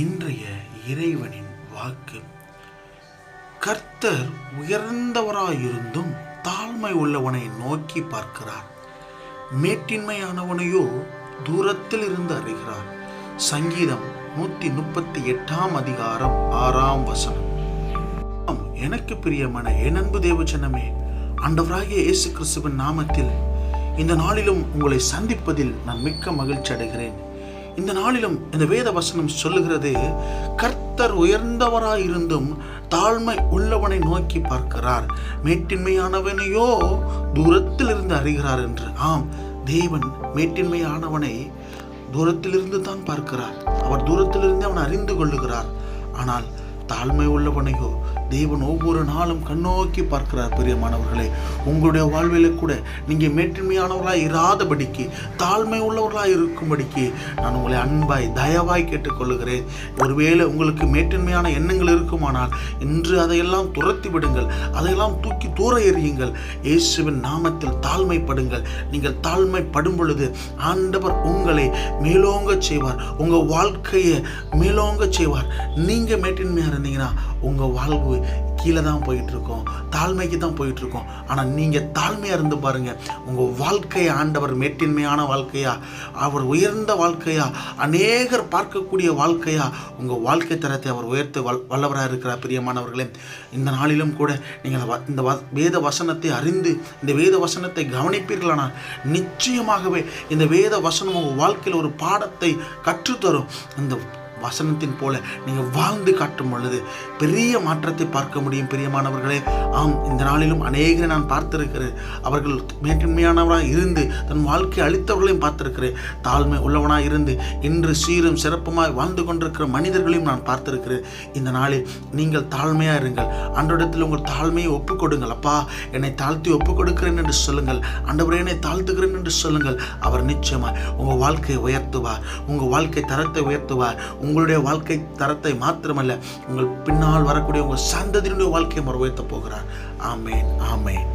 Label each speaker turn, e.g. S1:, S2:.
S1: இன்றைய இறைவனின் வாக்கு. கர்த்தர் உயர்ந்தவராயிருந்தும் தாழ்மை உள்ளவனை நோக்கி பார்க்கிறார். மேட்டின்மையானவனையோ தூரத்தில் இருந்து அறிகிறார். சங்கீதம் நூத்தி முப்பத்தி எட்டாம் அதிகாரம் ஆறாம் வசனம். எனக்கு பிரியமான என் அன்பு தேவச்சனமே ஆண்டவராகிய இயேசு கிறிஸ்துவின் நாமத்தில் இந்த நாளிலும் உங்களை சந்திப்பதில் நான் மிக்க மகிழ்ச்சி அடைகிறேன் இந்த நாளிலும் இந்த வேத வசனம் சொல்லுகிறது கர்த்தர் உயர்ந்தவராயிருந்தும் தாழ்மை உள்ளவனை நோக்கி பார்க்கிறார். மேட்டின்மையானவனையோ தூரத்தில் இருந்து அறிகிறார் என்று. ஆம் தேவன் மேட்டின்மையானவனை தூரத்திலிருந்து தான் பார்க்கிறார். அவர் தூரத்திலிருந்து அவன் அறிந்து கொள்ளுகிறார். ஆனால் தாழ்மை உள்ளவனையோ தேவன் ஒவ்வொரு நாளும் கண்ணோக்கி பார்க்கிறார் பிரியமானவர்களே. உங்களுடைய வாழ்வில் கூட நீங்க மேட்டின்மையானவர்களாய் இராதபடிக்கு தாழ்மை உள்ளவர்களாக இருக்கும்படிக்கு நான் உங்களை அன்பாய் தயவாய் கேட்டுக்கொள்ளுகிறேன். ஒருவேளை உங்களுக்கு மேட்டின்மையான எண்ணங்கள் இருக்குமானால் இன்று அதையெல்லாம் துரத்தி விடுங்கள். அதையெல்லாம் தூக்கி தூர எறியுங்கள். இயேசுவின் நாமத்தில் தாழ்மைப்படுங்கள். நீங்கள் தாழ்மைப்படும் பொழுது ஆண்டவர் உங்களை மேலோங்க செய்வார். உங்க வாழ்க்கையை மேலோங்க செய்வார். நீங்க மேட்டின்மையா இருந்தீங்கன்னா உங்க வாழ்வு கீழே தான் போயிட்டுருக்கோம் தாழ்மைக்கு தான் போயிட்டுருக்கோம். ஆனால் நீங்கள் தாழ்மையாக இருந்து பாருங்கள் உங்கள் வாழ்க்கையை ஆண்டவர் மேட்டின்மையான வாழ்க்கையா அவர் உயர்ந்த வாழ்க்கையா அநேகர் பார்க்கக்கூடிய வாழ்க்கையா உங்கள் வாழ்க்கை தரத்தை அவர் உயர்த்த வல் வல்லவராக இருக்கிறார் பிரியமானவர்களே. இந்த நாளிலும் கூட நீங்கள் வ- இந்த வ- வேத வசனத்தை அறிந்து இந்த வேத வசனத்தை கவனிப்பீர்களானால் நிச்சயமாகவே இந்த வேத வசனம் உங்கள் வாழ்க்கையில் ஒரு பாடத்தை கற்றுத்தரும். இந்த வசனத்தின் போல நீங்கள் வாழ்ந்து காட்டும் பொழுது பெரிய மாற்றத்தை பார்க்க முடியும் பிரியமானவர்களே. ஆம் இந்த நாளிலும் அநேகரை நான் பார்த்திருக்கிறேன். அவர்கள் மேன்மையானவராக இருந்து தன் வாழ்க்கை அளித்தவர்களையும் பார்த்திருக்கிறேன். தாழ்மை உள்ளவனாக இருந்து இன்று சீரும் சிறப்புமாய் வாழ்ந்து கொண்டிருக்கிற மனிதர்களையும் நான் பார்த்திருக்கிறேன். இந்த நாளில் நீங்கள் தாழ்மையாக இருங்கள். அன்றோடத்தில் உங்கள் தாழ்மையை ஒப்புக்கொடுங்கள். அப்பா என்னை தாழ்த்தி ஒப்புக் கொடுக்கிறேன் என்று சொல்லுங்கள். ஆண்டவரே என்னை தாழ்த்துகிறேன் என்று சொல்லுங்கள். அவர் நிச்சயமாக உங்கள் வாழ்க்கையை உயர்த்துவார். உங்கள் வாழ்க்கை தரத்தை உயர்த்துவார் உங்களுடைய வாழ்க்கை தரத்தை மாத்திரமல்ல உங்கள் பின்னால் வரக்கூடிய உங்கள் சந்ததியினுடைய வாழ்க்கையை மறு உயர்த்த போகிறார். ஆமேன் ஆமேன்.